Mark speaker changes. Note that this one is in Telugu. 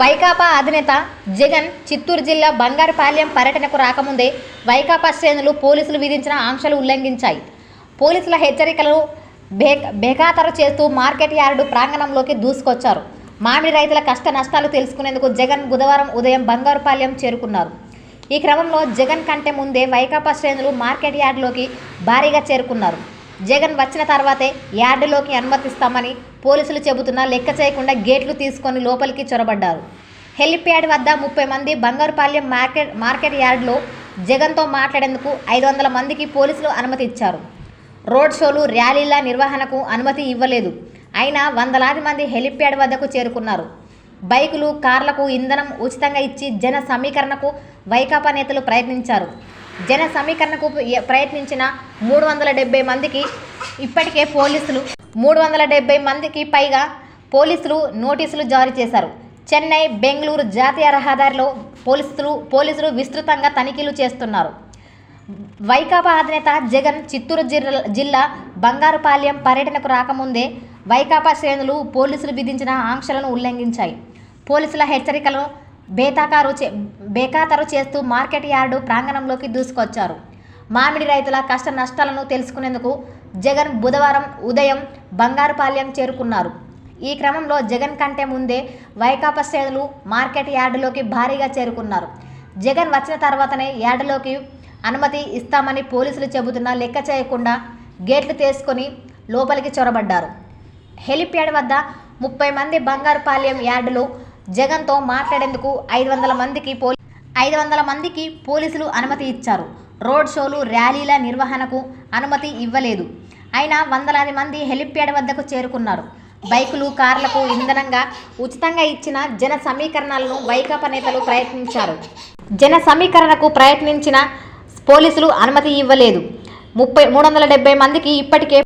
Speaker 1: వైకాపా అధినేత జగన్ చిత్తూరు జిల్లా బంగారుపాలెం పర్యటనకు రాకముందే వైకాపా శ్రేణులు పోలీసులు విధించిన ఆంక్షలు ఉల్లంఘించాయి. పోలీసుల హెచ్చరికలను బే బేఖాతరు చేస్తూ మార్కెట్ యార్డు ప్రాంగణంలోకి దూసుకొచ్చారు. మామిడి రైతుల కష్ట నష్టాలు తెలుసుకునేందుకు జగన్ బుధవారం ఉదయం బంగారుపాలెం చేరుకున్నారు. ఈ క్రమంలో జగన్ కంటే ముందే వైకాపా శ్రేణులు మార్కెట్ యార్డులోకి భారీగా చేరుకున్నారు. జగన్ వచ్చిన తర్వాతే యార్డులోకి అనుమతిస్తామని పోలీసులు చెబుతున్నా లెక్క చేయకుండా గేట్లు తీసుకొని లోపలికి చొరబడ్డారు. హెలిప్యాడ్ వద్ద ముప్పై మంది బంగారుపాలెం మార్కెట్ మార్కెట్ యార్డ్లో జగన్తో మాట్లాడేందుకు ఐదు వందల మందికి పోలీసులు అనుమతి ఇచ్చారు. రోడ్ షోలు ర్యాలీల నిర్వహణకు అనుమతి ఇవ్వలేదు. అయినా వందలాది మంది హెలిప్యాడ్ వద్దకు చేరుకున్నారు. బైకులు కార్లకు ఇంధనం ఉచితంగా ఇచ్చి జన సమీకరణకు వైకాపా నేతలు ప్రయత్నించారు. జన సమీకరణకు ప్రయత్నించిన మూడు వందల డెబ్బై మందికి ఇప్పటికే పోలీసులు మూడు వందల డెబ్బై మందికి పైగా పోలీసులు నోటీసులు జారీ చేశారు. చెన్నై బెంగళూరు జాతీయ రహదారిలో పోలీసులు పోలీసులు విస్తృతంగా తనిఖీలు చేస్తున్నారు. వైకాపా అధినేత జగన్ చిత్తూరు జిల్లా జిల్లా బంగారుపాలెం పర్యటనకు రాకముందే వైకాపా శ్రేణులు పోలీసులు విధించిన ఆంక్షలను ఉల్లంఘించాయి. పోలీసుల హెచ్చరికలను బేతాకారు చే బేఖాతరు చేస్తూ మార్కెట్ యార్డు ప్రాంగణంలోకి దూసుకొచ్చారు. మామిడి రైతుల కష్ట నష్టాలను తెలుసుకునేందుకు జగన్ బుధవారం ఉదయం బంగారుపాలెం చేరుకున్నారు. ఈ క్రమంలో జగన్ కంటే ముందే వైకాపా శ్రేణులు మార్కెట్ యార్డులోకి భారీగా చేరుకున్నారు. జగన్ వచ్చిన తర్వాతనే యార్డులోకి అనుమతి ఇస్తామని పోలీసులు చెబుతున్నా లెక్క చేయకుండా గేట్లు తీసుకొని లోపలికి చొరబడ్డారు. హెలిప్యాడ్ వద్ద ముప్పై మంది బంగారుపాలెం యార్డులు జగన్తో మాట్లాడేందుకు ఐదు వందల మందికి పోలీ ఐదు వందల మందికి పోలీసులు అనుమతి ఇచ్చారు. రోడ్ షోలు ర్యాలీల నిర్వహణకు అనుమతి ఇవ్వలేదు. అయినా వందలాది మంది హెలిప్యాడ్ వద్దకు చేరుకున్నారు. బైకులు కార్లకు ఇంధనంగా ఉచితంగా ఇచ్చిన జన సమీకరణలను వైకాపా నేతలు ప్రయత్నించారు. జన సమీకరణకు ప్రయత్నించిన పోలీసులు అనుమతి ఇవ్వలేదు. ముప్పై మూడు వందల డెబ్బై మందికి ఇప్పటికే